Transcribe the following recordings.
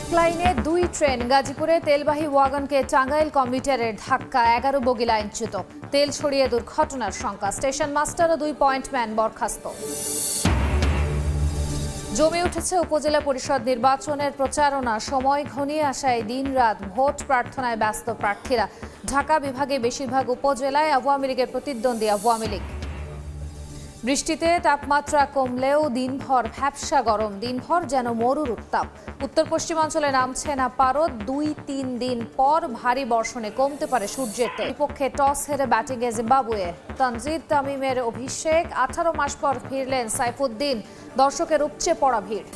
এক লাইনে দুই ট্রেন গাজীপুরে তেলবাহী ওয়াগনকে টাঙ্গাইল কমিউটারের ধাক্কা, এগারো বগি লাইনচ্যুত তেল ছড়িয়ে দুর্ঘটনার শঙ্কা, স্টেশন মাস্টার ও দুই পয়েন্টম্যান বরখাস্ত। জমে উঠেছে উপজেলা পরিষদ নির্বাচনের প্রচারণা, সময় ঘনিয়ে আসায় দিনরাত ভোট প্রার্থনায় ব্যস্ত প্রার্থীরা। ঢাকা বিভাগে বেশিরভাগ উপজেলায় আওয়ামী লীগের প্রতিদ্বন্দ্বী আওয়ামী লীগ। বৃষ্টিতে তাপমাত্রা কমলেও দিনভর ভ্যাবসা গরম, দিনভর যেন মরুর উত্তাপ। উত্তর পশ্চিমাঞ্চলে নামছে না পারদ, দুই তিন দিন পর ভারী বর্ষণে কমতে পারে সূর্যের বিপক্ষে টস হেরে ব্যাটিংয়ে জিম্বাবুয়ে। তানজিদ তামিমের অভিষেক, আঠারো মাস পর ফিরলেন সাইফুদ্দিন, দর্শকের উপচে পড়া ভিড়।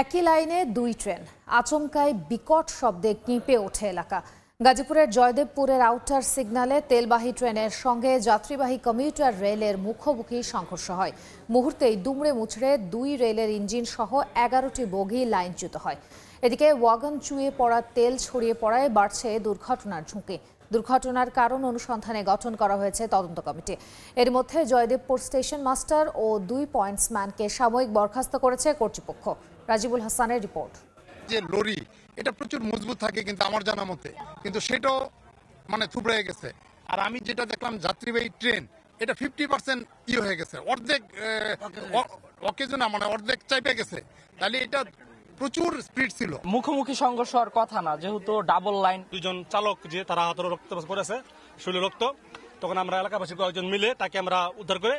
একই লাইনে দুই ট্রেন। আচমকায় বিকট শব্দে কেঁপে ওঠে এলাকা। গাজীপুরের জয়দেবপুরের আউটার সিগন্যালে তেলবাহী ট্রেনের সঙ্গে যাত্রীবাহী কমিউটার রেলের মুখোমুখি সংঘর্ষ হয়। মুহূর্তেই দুমড়ে মুচড়ে দুই রেলের ইঞ্জিন সহ এগারোটি বগি লাইনচ্যুত হয়। এদিকে ওয়াগন চুয়ে পড়া তেল ছড়িয়ে পড়ায় বাড়ছে দুর্ঘটনার ঝুঁকি। দুর্ঘটনার কারণ অনুসন্ধানে গঠন করা হয়েছে তদন্ত কমিটি। এর মধ্যে জয়দেবপুর স্টেশন মাস্টার ও দুই পয়েন্টসম্যানকে সাময়িক বরখাস্ত করেছে কর্তৃপক্ষ। রাজিবুল হাসানের রিপোর্ট। যে লরি এটা প্রচুর মজবুত থাকে কিন্তু আমার জানা মতে। কিন্তু সেটাও মানে থুবড়ে গেছে। আর আমি যেটা দেখলাম যাত্রীবাহী ট্রেন এটা ফিফটি পার্সেন্ট ইয়ে হয়ে গেছে। অর্ধেক অকেজনা মানে অর্ধেক চাইপে গেছে। তাহলে এটা প্রচুর স্পিড ছিল। মুখোমুখি সংঘর্ষ হওয়ার কথা না যেহেতু ডাবল লাইন দুজন চালক যে তারা হাতের রক্ত করেছে শরীরে রক্ত তখন আমরা এলাকাবাসী কয়েকজন মিলে তাকে আমরা উদ্ধার করে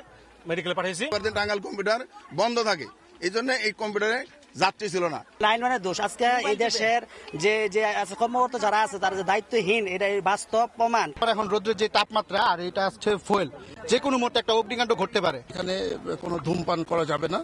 মেডিকেলে পাঠিয়েছি। দিন টাঙ্গাল কম্পিউটার বন্ধ থাকে এই জন্য এই কম্পিউটারে যাত্রী ছিল না। লাইন মানে দোষ। আজকে এই দেশের যে যে কর্মকর্তা যারা আছে তারা যে দায়িত্বহীন এটা বাস্তব প্রমাণ। এখন রোদ্রের যে তাপমাত্রা আর এটা হচ্ছে ফুয়েল। যে কোনো মুহূর্তে একটা অগ্নিকাণ্ড ঘটতে পারে। এখানে কোনো ধূমপান করা যাবে না।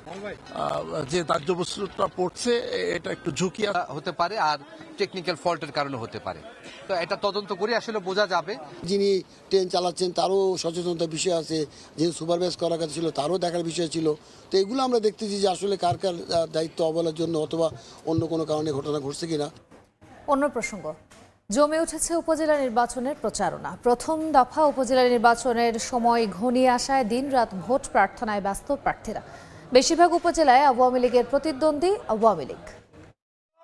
যে দাহ্য বস্তুটা পড়ছে এটা একটু ঝুঁকি। হতে পারে আর টেকনিক্যাল ফল্টের কারণে হতে পারে। তো এটা তদন্ত করে আসলে বোঝা যাবে। যিনি ট্রেন চালাচ্ছেন তারও সচেতনতার বিষয় আছে। যিনি সুপারভাইজ করার কথা ছিল তারও দেখার বিষয় ছিল। তো এগুলো আমরা দেখতেছি যে আসলে কার কার দায়িত্ব অবহেলার জন্য অথবা অন্য কোনো কারণে ঘটনা ঘটছে কিনা। অন্য প্রসঙ্গ, জমে উঠেছে উপজেলা নির্বাচনের প্রচারণা। প্রথম দফা উপজেলা নির্বাচনের সময় ঘনিয়ে আসায় দিনরাত ভোট প্রার্থনায় ব্যস্ত প্রার্থীরা। বেশিরভাগ উপজেলায় আওয়ামী লীগের প্রতিদ্বন্দ্বী আওয়ামী লীগ।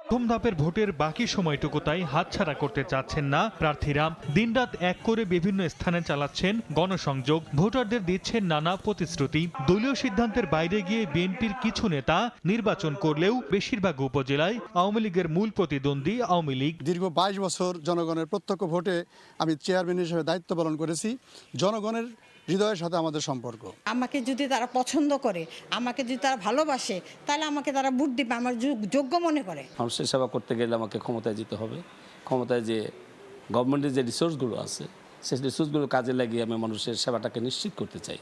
প্রথম ধাপের ভোটের বাকি সময়টুকু তাই হাতছাড়া করতে চাচ্ছেন না প্রার্থীরা। দিনরাত এক করে বিভিন্ন স্থানে চালাচ্ছেন গণসংযোগ। ভোটারদের দিচ্ছেন নানা প্রতিশ্রুতি। দলীয় সিদ্ধান্তের বাইরে গিয়ে বিএনপির কিছু নেতা নির্বাচন করলেও বেশিরভাগ উপজেলায় আওয়ামী লীগের মূল প্রতিদ্বন্দ্বী আওয়ামী লীগ। দীর্ঘ বাইশ বছর জনগণের প্রত্যক্ষ ভোটে আমি চেয়ারম্যান হিসেবে দায়িত্ব পালন করেছি। জনগণের হৃদয়ের সাথে আমাদের সম্পর্ক। আমাকে যদি তারা পছন্দ করে আমাকে যদি তারা ভালোবাসে তাহলে আমাকে তারা ভোট দিবে আমার যোগ- যোগ্য মনে করে। মানুষের সেবা করতে গেলে আমাকে ক্ষমতায় যেতে হবে। ক্ষমতায় যে গভর্নমেন্টের যে রিসোর্সগুলো আছে সেই রিসোর্সগুলো কাজে লাগিয়ে আমি মানুষের সেবাটাকে নিশ্চিত করতে চাই।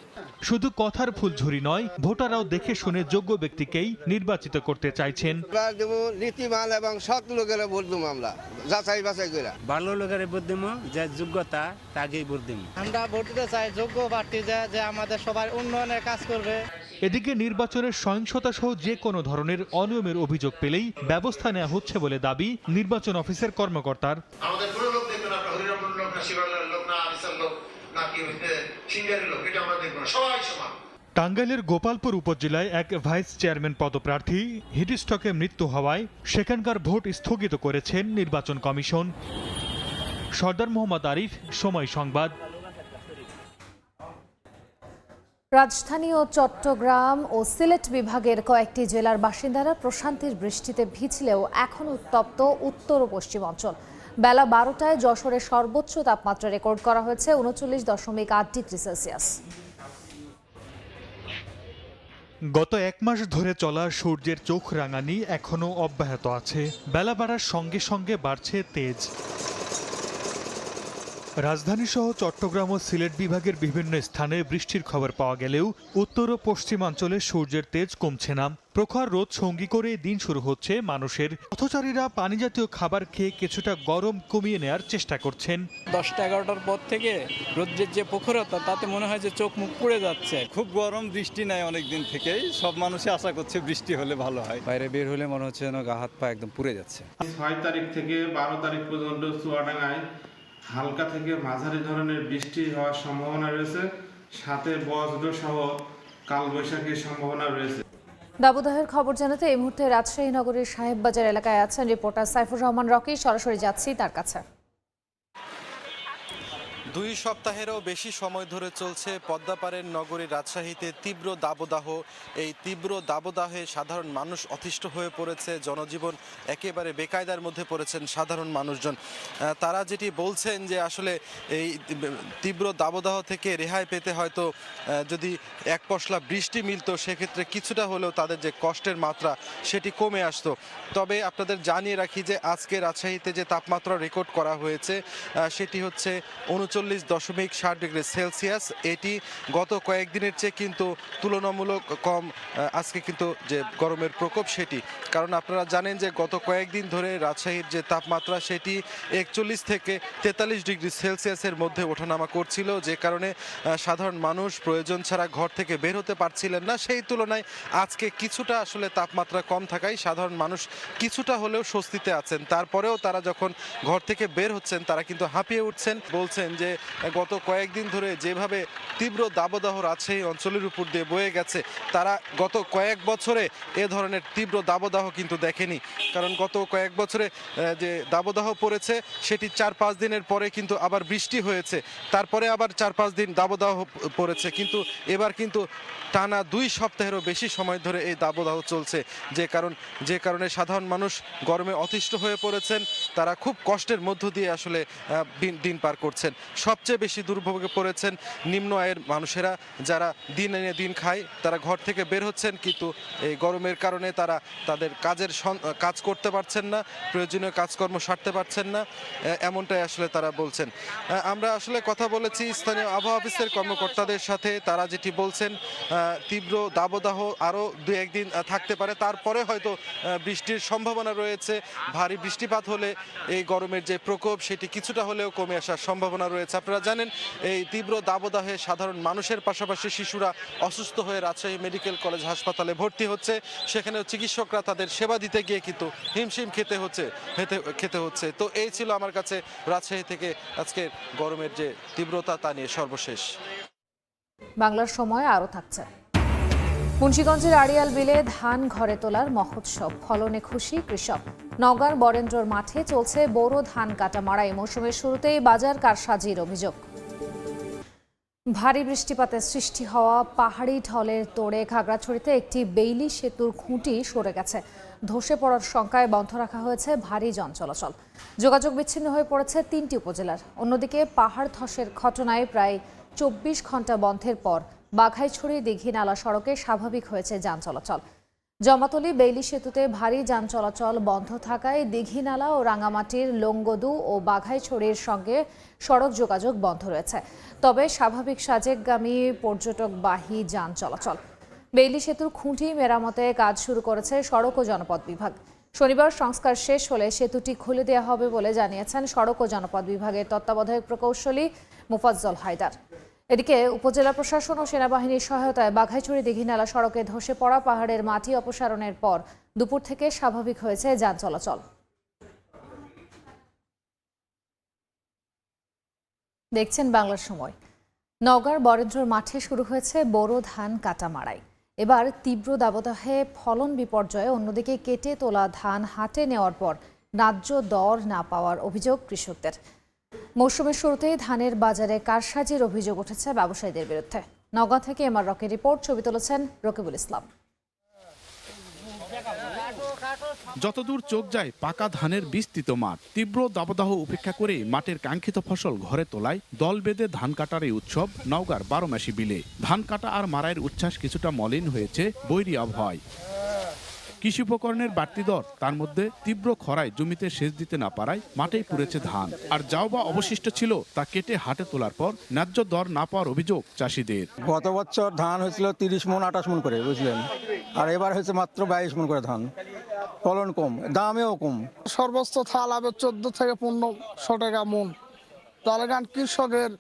শুধু কথার ফুলঝুরি নয় ভোটাররাও দেখে শুনে যোগ্য ব্যক্তিকেই নির্বাচিত করতে চাইছেন। দেবো নীতিমান এবং সৎ লোকের ভোট আমরা যাচাই বাছাই করে। ভালো লোকের দিব যে যোগ্যতা তাকেই দিব। আমরা ভোট দিতে চাই যোগ্য প্রার্থী যে আমাদের সবার উন্নয়নের কাজ করবে। এদিকে নির্বাচনের সহিংসতা সহ যে কোনো ধরনের অনিয়মের অভিযোগ পেলেই ব্যবস্থা নেওয়া হচ্ছে বলে দাবি নির্বাচন অফিসের কর্মকর্তার। আমাদের লোক হরিরামপুর লোক না শিবালয়ের লোক না আরিসার লোক না কি হইতে সিঙ্গারের লোক এটা আমরা দেখব না সবাই সমান। টাঙ্গাইলের গোপালপুর উপজেলায় এক ভাইস চেয়ারম্যান পদপ্রার্থী হিটস্ট্রোকে মৃত্যু হওয়ায় সেখানকার ভোট স্থগিত করেছেন নির্বাচন কমিশন। সর্দার মোহাম্মদ আরিফ সময় সংবাদ। রাজধানী ও চট্টগ্রাম ও সিলেট বিভাগের কয়েকটি জেলার বাসিন্দারা প্রশান্তির বৃষ্টিতে ভিজলেও এখন উত্তপ্ত উত্তর ও পশ্চিমাঞ্চল বেলা বারোটায় যশোরে সর্বোচ্চ তাপমাত্রা রেকর্ড করা হয়েছে, উনচল্লিশ দশমিক আট ডিগ্রি সেলসিয়াস। গত এক মাস ধরে চলা সূর্যের চোখ রাঙানি এখনও অব্যাহত আছে। বেলা বাড়ার সঙ্গে সঙ্গে বাড়ছে তেজ। রাজধানী সহ চট্টগ্রাম ও সিলেট বিভাগের বিভিন্ন স্থানে বৃষ্টির খবর পাওয়া গেলেও উত্তর ও পশ্চিমাঞ্চলে সূর্যের তেজ কমছে না। প্রখর রোদ সঙ্গী করে দিন শুরু হচ্ছে মানুষের। পথচারীরা পানি জাতীয় খাবার খেয়ে কিছুটা গরম কমিয়ে নেয়ার চেষ্টা করছেন। দশটা এগারোটার পর থেকে রোদ্রের যে প্রখরতা তাতে মনে হয় যে চোখ মুখ পুড়ে যাচ্ছে। খুব গরম বৃষ্টি নাই অনেক দিন থেকেই। সব মানুষই আশা করছে বৃষ্টি হলে ভালো হয়। বাইরে বের হলে মনে হচ্ছে যেন গা হাত পা একদম পুড়ে যাচ্ছে। ছয় তারিখ থেকে বারো তারিখ পর্যন্ত চুয়াডাঙ্গায় হালকা থেকে মাঝারি ধরনের বৃষ্টি হওয়ার সম্ভাবনা রয়েছে। সাথে বজ্র সহ কালবৈশাখীর সম্ভাবনা রয়েছে। দাবদাহের খবর জানাতে এই মুহূর্তে রাজশাহী নগরীর সাহেববাজার এলাকায় আছেন রিপোর্টার সাইফুর রহমান রকি। সরাসরি যাচ্ছি তার কাছে। দুই সপ্তাহেরও বেশি সময় ধরে চলছে পদ্মাপাড়ের নগরী রাজশাহীতে তীব্র দাবদাহ। এই তীব্র দাবদাহে সাধারণ মানুষ অতিষ্ঠ হয়ে পড়েছে, জনজীবন একেবারে বেকায়দার মধ্যে পড়েছেন সাধারণ মানুষজন। তারা যেটি বলছেন যে আসলে এই তীব্র দাবদাহ থেকে রেহাই পেতে হয়তো যদি এক পশলা বৃষ্টি মিলতো, সেক্ষেত্রে কিছুটা হলেও তাদের যে কষ্টের মাত্রা সেটি কমে আসতো। তবে আপনাদের জানিয়ে রাখি যে আজকে রাজশাহীতে যে তাপমাত্রা রেকর্ড করা হয়েছে সেটি হচ্ছে উনচল্লিশ দশমিক ষাট ডিগ্রি সেলসিয়াস। এটি গত কয়েকদিনের চেয়ে কিন্তু তুলনামূলক কম আজকে কিন্তু যে গরমের প্রকোপ সেটি। কারণ আপনারা জানেন যে গত কয়েকদিন ধরে রাজশাহীর যে তাপমাত্রা, সেটি একচল্লিশ থেকে তেতাল্লিশ ডিগ্রি সেলসিয়াসের মধ্যে ওঠানামা করছিল, যে কারণে সাধারণ মানুষ প্রয়োজন ছাড়া ঘর থেকে বের হতে পারছিলেন না। সেই তুলনায় আজকে কিছুটা আসলে তাপমাত্রা কম থাকায় সাধারণ মানুষ কিছুটা হলেও স্বস্তিতে আছেন। তারপরেও তারা যখন ঘর থেকে বের হচ্ছেন, তারা কিন্তু হাঁপিয়ে উঠছেন। বলছেন যে গত কয়েকদিন ধরে যেভাবে তীব্র দাবদাহ রাজশাহী অঞ্চলের উপর দিয়ে বয়ে গেছে, তারা গত কয়েক বছরে এ ধরনের তীব্র দাবদাহ কিন্তু দেখেনি। কারণ গত কয়েক বছরে যে দাবদাহ পড়েছে, সেটি চার পাঁচ দিনের পরে কিন্তু আবার বৃষ্টি হয়েছে। তারপরে আবার চার পাঁচ দিন দাবদাহ পড়েছে। কিন্তু এবার কিন্তু টানা দুই সপ্তাহেরও বেশি সময় ধরে এই দাবদাহ চলছে। যে কারণ, যে কারণে সাধারণ মানুষ গরমে অতিষ্ঠ হয়ে পড়েছেন। তারা খুব কষ্টের মধ্য দিয়ে আসলে দিন পার করছেন। সবচেয়ে বেশি দুর্ভোগে পড়েছেন নিম্ন আয়ের মানুষেরা, যারা দিন এনে দিন খায়, তারা ঘর থেকে বের হচ্ছেন, কিন্তু এই গরমের কারণে তারা তাদের কাজের কাজ করতে পারছেন না, প্রয়োজনীয় কাজকর্ম সারতে পারছেন না এমনটাই আসলে তারা বলছেন। আমরা আসলে কথা বলেছি স্থানীয় আবহাওয়া অফিসের কর্মকর্তাদের সাথে, তারা যেটি বলছেন তীব্র দাবদাহ আরও দু একদিন থাকতে পারে। তারপরে হয়তো বৃষ্টির সম্ভাবনা রয়েছে, ভারী বৃষ্টিপাত হলে এই গরমের যে প্রকোপ, সেটি কিছুটা হলেও কমে আসার সম্ভাবনা রয়েছে। আপনারা জানেন, এই তীব্র দাবদাহে সাধারণ মানুষের পাশাপাশি শিশুরা অসুস্থ হয়ে রাজশাহী মেডিকেল কলেজ হাসপাতালে ভর্তি হচ্ছে। সেখানে চিকিৎসকরা তাদের সেবা দিতে গিয়ে কিন্তু হিমশিম খেতে হচ্ছে খেতে হচ্ছে। তো এই ছিল আমার কাছে রাজশাহী থেকে আজকের গরমের যে তীব্রতা তা নিয়ে সর্বশেষ। বাংলার সময় আরও থাকছে। মুন্সিগঞ্জের আড়িয়াল বিলে ধান ঘরে তোলার মহোৎসব। ফলনে খুশি কৃষক। নগাঁর বরেন্দ্রর মাঠে চলছে বোরো ধান কাটা মারাই মৌসুমের শুরুতেই বাজার কারসাজির অভিযোগ। ভারী বৃষ্টিপাতে সৃষ্টি হওয়া পাহাড়ি ঢলের তোড়ে খাগড়াছড়িতে একটি বেইলি সেতুর খুঁটি সরে গেছে। ধসে পড়ার শঙ্কায় বন্ধ রাখা হয়েছে ভারী যান চলাচল যোগাযোগ বিচ্ছিন্ন হয়ে পড়েছে তিনটি উপজেলার। অন্যদিকে পাহাড় ধসের ঘটনায় প্রায় চব্বিশ ঘণ্টা বন্ধের পর বাঘাইছড়ি দীঘি নালা সড়কে স্বাভাবিক হয়েছে যান চলাচল। জমাতলি, বেইলি সেতুতে ভারী যান চলাচল বন্ধ থাকায় দীঘিনালা ও রাঙামাটির লোঙ্গদু ও বাঘাইছড়ির সঙ্গে সড়ক যোগাযোগ বন্ধ রয়েছে। তবে স্বাভাবিক সাজেকগামী পর্যটকবাহী যান চলাচল। বেইলি সেতুর খুঁটি মেরামতে কাজ শুরু করেছে সড়ক ও জনপদ বিভাগ। শনিবার সংস্কার শেষ হলে সেতুটি খুলে দেওয়া হবে বলে জানিয়েছেন সড়ক ও জনপদ বিভাগের তত্ত্বাবধায়ক প্রকৌশলী মুফাজ্জল হায়দার। এদিকে উপজেলা প্রশাসন ও সেনাবাহিনীর সহায়তায় বাঘাইছড়ি দীঘিনালা সড়কে ধসে পড়া পাহাড়ের মাটি অপসারণের পর দুপুর থেকে স্বাভাবিক হয়েছে যান চলাচল। দেখছেন বাংলার সময়। নওগাঁর বরেন্দ্রর মাঠে শুরু হয়েছে বোরো ধান কাটা মারাই এবার তীব্র দাবদাহে ফলন বিপর্যয়ে অন্যদিকে কেটে তোলা ধান হাটে নেওয়ার পর ন্যায্য দর না পাওয়ার অভিযোগ কৃষকদের। মৌসুমের শুরুতেই ধানের বাজারে কারসাজির অভিযোগ উঠেছে ব্যবসায়ীদের বিরুদ্ধে। নওগাঁ থেকে এমআর রকের রিপোর্ট, ছবি তুলেছেন রকিবুল ইসলাম। যতদূর চোখ যায়, পাকা ধানের বিস্তৃত মাঠ, তীব্র দাবদাহ উপেক্ষা করে মাঠের কাঙ্ক্ষিত ফসল ঘরে তোলায় দল বেঁধে ধান কাটার এই উৎসব নওগাঁর বারোমাসি বিলে। ধান কাটা আর মারাইয়ের উচ্ছ্বাস কিছুটা মলিন হয়েছে বৈরী আবহাওয়ায়। কৃষি উপকরণের বাড়তি দর তার মধ্যে তীব্র খরায় জমিতে সেচ দিতে না পারায় মাঠেই পুড়েছে ধান। আর যাও বা অবশিষ্ট ছিল তা কেটে হাটে তোলার পর ন্যায্য দর না পাওয়ার অভিযোগ চাষিদের। গত বছর ধান হয়েছিল তিরিশ মন আঠাশ মন করে বুঝলেন? আর এবার হয়েছে মাত্র বাইশ মন করে ধান। ফলন কম দামেও কম। সর্বোচ্চ থাল হবে চোদ্দ থেকে পনেরোশো টাকা মন। তাহলে কৃষকের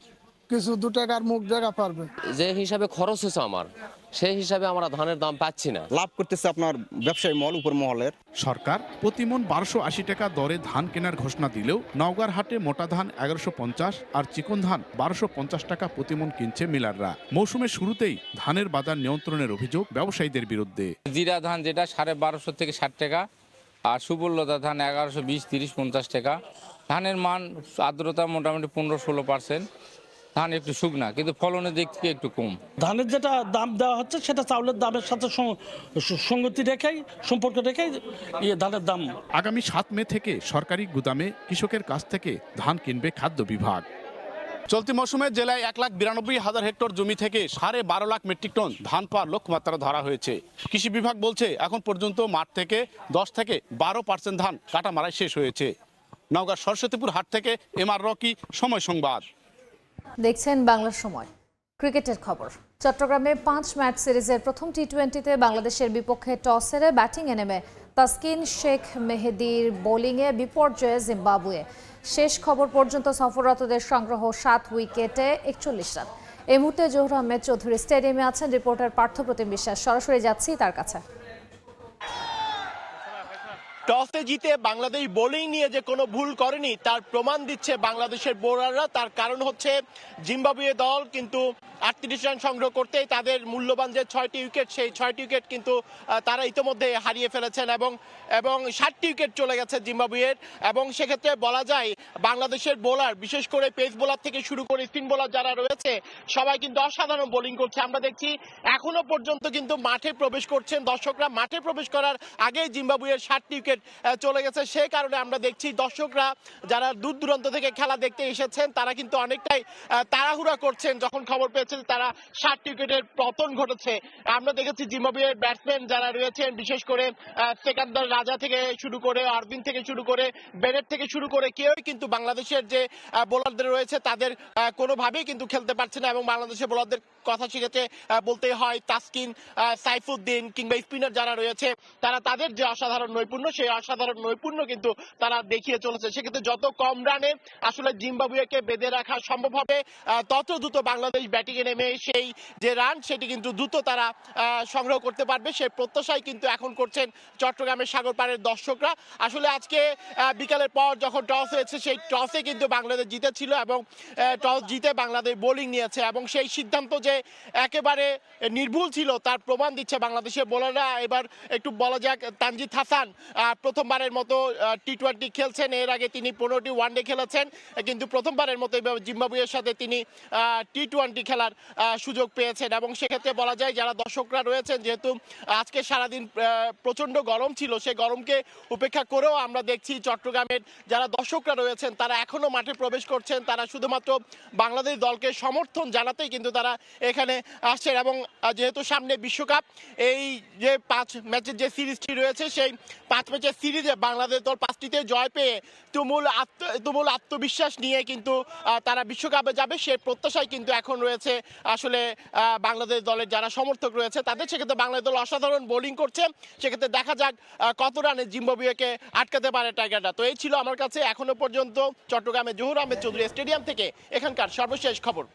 কিছু দু টাকার মুখ জায়গা পারবে। যে হিসাবে খরচ হয়েছে আমার সেই হিসাবে আমরা ধানের দাম পাচ্ছি না। লাভ করতেছে আপনার ব্যবসায়ী মল উপর মহলের। সরকার প্রতিমন বারোশো আশি টাকা দরে ধান কেনার ঘোষণা দিলেও নওগাঁর হাটে মোটা ধান এগারোশো পঞ্চাশ আর চিকন ধান বারোশো পঞ্চাশ টাকা প্রতিমন কিনছে মিলাররা। মৌসুমের শুরুতেই ধানের বাজার নিয়ন্ত্রণের অভিযোগ ব্যবসায়ীদের বিরুদ্ধে। জিরা ধান যেটা সাড়ে বারোশো থেকে ষাট টাকা আর সুবর্ণতা ধান এগারোশো বিশ তিরিশ পঞ্চাশ টাকা। ধানের মান আর্দ্রতা মোটামুটি পনেরো ষোলো পার্সেন্ট ধান একটু শুকনা কিন্তু ফলনের দিক থেকে একটু কম। ধানের যেটা দাম দেওয়া হচ্ছে সেটা চাউলের দামের সাথে সঙ্গতি রেখেই সম্পর্ক রেখেই ইয়ে ধানের দাম। আগামী সাত মে থেকে সরকারি গুদামে কৃষকের কাছ থেকে ধান কিনবে খাদ্য বিভাগ। চলতি মৌসুমে জেলায় এক লাখ বিরানব্বই হাজার হেক্টর জমি থেকে সাড়ে বারো লাখ মেট্রিক টন ধান পাওয়ার লক্ষ্যমাত্রা ধরা হয়েছে। কৃষি বিভাগ বলছে এখন পর্যন্ত মাঠ থেকে দশ থেকে বারো পার্সেন্ট ধান কাটা মারাই শেষ হয়েছে। নওগাঁ সরস্বতীপুর হাট থেকে এম আর রকি সময় সংবাদ। দেখছেন বাংলার সময়। ক্রিকেটের খবর। চট্টগ্রামে পাঁচ ম্যাচ সিরিজের প্রথম টি টোয়েন্টিতে বাংলাদেশের বিপক্ষে টস হেরে ব্যাটিংয়ে নেমে তাসকিন শেখ মেহেদির বোলিংয়ে বিপর্যয়ে জিম্বাবুয়ে। শেষ খবর পর্যন্ত সফররতদের সংগ্রহ সাত উইকেটে একচল্লিশ রান। এই মুহূর্তে জহুর আহমেদ চৌধুরী স্টেডিয়ামে আছেন। রিপোর্টার পার্থপ্রতিম বিশ্বাস। সরাসরি যাচ্ছি তার কাছে। টসে জিতে বাংলাদেশ বোলিং নিয়ে যে কোনো ভুল করেনি, তার প্রমাণ দিচ্ছে বাংলাদেশের বোলাররা। তার কারণ হচ্ছে জিম্বাবুয়ে দল, কিন্তু আটত্রিশ রান সংগ্রহ করতেই তাদের মূল্যবান যে ছয়টি উইকেট, সেই ছয়টি উইকেট কিন্তু তারা ইতোমধ্যে হারিয়ে ফেলেছেন এবং এবং ষাটটি উইকেট চলে গেছে জিম্বাবুয়ের। এবং সেক্ষেত্রে বলা যায়, বাংলাদেশের বোলার, বিশেষ করে পেস বোলার থেকে শুরু করে স্পিন বোলার যারা রয়েছে, সবাই কিন্তু অসাধারণ বোলিং করছে। আমরা দেখছি, এখনও পর্যন্ত কিন্তু মাঠে প্রবেশ করছেন দর্শকরা। মাঠে প্রবেশ করার আগেই জিম্বাবুয়ের ষাটটি উইকেট চলে গেছে। সে কারণে আমরা দেখছি দর্শকরা যারা দূর দূরান্ত থেকে খেলা দেখতে এসেছেন, তারা কিন্তু অনেকটাই তাড়াহুড়া করছেন যখন খবর পেয়েছেন তারা ষাট উইকেটের পতন ঘটেছে। আমরা দেখেছি জিম্বাবুয়ের ব্যাটসম্যান যারা রয়েছেন, বিশেষ করে সেকান্দার রাজা থেকে শুরু করে অরবিন থেকে শুরু করে বেনেট থেকে শুরু করে কেউই কিন্তু বাংলাদেশের যে বোলারদের রয়েছে, তাদের কোনোভাবেই কিন্তু খেলতে পারছে না এবং বাংলাদেশের বোলারদের কথা শিখেছে বলতে হয় তাসকিন সাইফুদ্দিন কিংবা স্পিনার যারা রয়েছে, তারা তাদের যে অসাধারণ নৈপুণ্য, সেই অসাধারণ নৈপুণ্য কিন্তু তারা দেখিয়ে চলেছে। সেক্ষেত্রে যত কম রানে আসলে জিম্বাবুয়েকে বেঁধে রাখা সম্ভব হবে তত দ্রুত বাংলাদেশ ব্যাটিংয়ে নেমে সেই যে রান, সেটি কিন্তু দ্রুত তারা সংগ্রহ করতে পারবে। সেই প্রত্যাশাই কিন্তু এখন করছেন চট্টগ্রামের সাগর পাড়ের দর্শকরা। আসলে আজকে বিকালের পর যখন টস হয়েছে, সেই টসে কিন্তু বাংলাদেশ জিতেছিল এবং টস জিতে বাংলাদেশ বোলিং নিয়েছে এবং সেই সিদ্ধান্ত যে একেবারে নির্ভুল ছিল, তার প্রমাণ দিচ্ছে বাংলাদেশের বোলাররা। এবার একটু বলা যাক, তানজিদ হাসান প্রথমবারের মতো টি টোয়েন্টি খেলছেন, এর আগে তিনি পনেরোটি ওয়ানডে খেলেছেন, কিন্তু প্রথমবারের মতো এবার জিম্বাবুয়ের সাথে তিনি টি টোয়েন্টি খেলার সুযোগ পেয়েছেন। এবং সেক্ষেত্রে বলা যায়, যারা দর্শকরা রয়েছেন, যেহেতু আজকে সারাদিন প্রচণ্ড গরম ছিল সেই গরমকে উপেক্ষা করেও আমরা দেখছি চট্টগ্রামের যারা দর্শকরা রয়েছেন, তারা এখনও মাঠে প্রবেশ করছেন। তারা শুধুমাত্র বাংলাদেশ দলকে সমর্থন জানাতেই কিন্তু তারা এখানে আসছেন এবং যেহেতু সামনে বিশ্বকাপ, এই যে পাঁচ ম্যাচের যে সিরিজটি রয়েছে, সেই পাঁচ ম্যাচের সিরিজে বাংলাদেশ দল পাঁচটিতে জয় পেয়ে তুমুল আত্ম, তুমুল আত্মবিশ্বাস নিয়ে কিন্তু তারা বিশ্বকাপে যাবে। সেই প্রত্যাশায় কিন্তু এখন রয়েছে আসলে বাংলাদেশ দলের যারা সমর্থক রয়েছে, তাদের। সেক্ষেত্রে বাংলাদেশ দল অসাধারণ বোলিং করছে। সেক্ষেত্রে দেখা যাক কত রানে জিম্বাবুয়েকে আটকাতে পারে টাইগাররা। তো এই ছিল আমার কাছে এখনও পর্যন্ত চট্টগ্রামে জহুর আহমেদ চৌধুরী স্টেডিয়াম থেকে এখানকার সর্বশেষ খবর।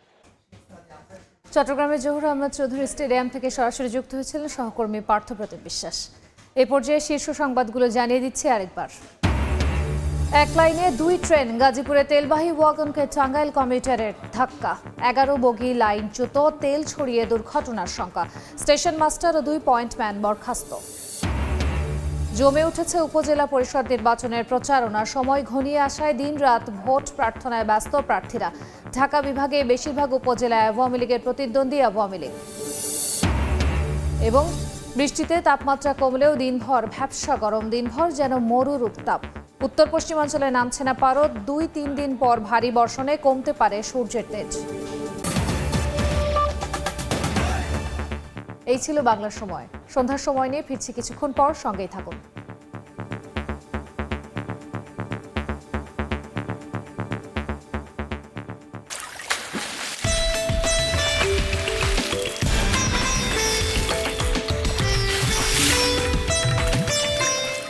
চট্টগ্রামের জহুর আহমদ চৌধুরী স্টেডিয়াম থেকে সরাসরি যুক্ত হয়েছিলেন সহকর্মী পার্থপ্রতিম বিশ্বাস। এ পর্যায়ে শীর্ষ সংবাদগুলো জানিয়ে দিচ্ছে আরেকবার। এক লাইনে দুই ট্রেন গাজীপুরে তেলবাহী ওয়াগনকে টাঙ্গাইল কমিউটারের ধাক্কা। এগারো বগি লাইন লাইনচ্যুত তেল ছড়িয়ে দুর্ঘটনার শঙ্কা। স্টেশন মাস্টার ও দুই পয়েন্টম্যান বরখাস্ত। জমে উঠেছে উপজেলা পরিষদ নির্বাচনের প্রচারণা সময় ঘনিয়ে আসায় দিনরাত ভোট প্রার্থনায় ব্যস্ত প্রার্থীরা। ঢাকা বিভাগে বেশিরভাগ উপজেলায় আওয়ামী লীগের প্রতিদ্বন্দ্বী আওয়ামী লীগ। এবং বৃষ্টিতে তাপমাত্রা কমলেও দিনভর ভ্যাবসা গরম, দিনভর যেন মরুর উত্তাপ উত্তর পশ্চিমাঞ্চলে নামছে না পারদ, দুই তিন দিন পর ভারী বর্ষণে কমতে পারে সূর্যের তেজ। এই ছিল বাংলার সময়। সন্ধ্যার সময় নিয়ে ফিরছি কিছুক্ষণ পর সঙ্গেই থাকুন।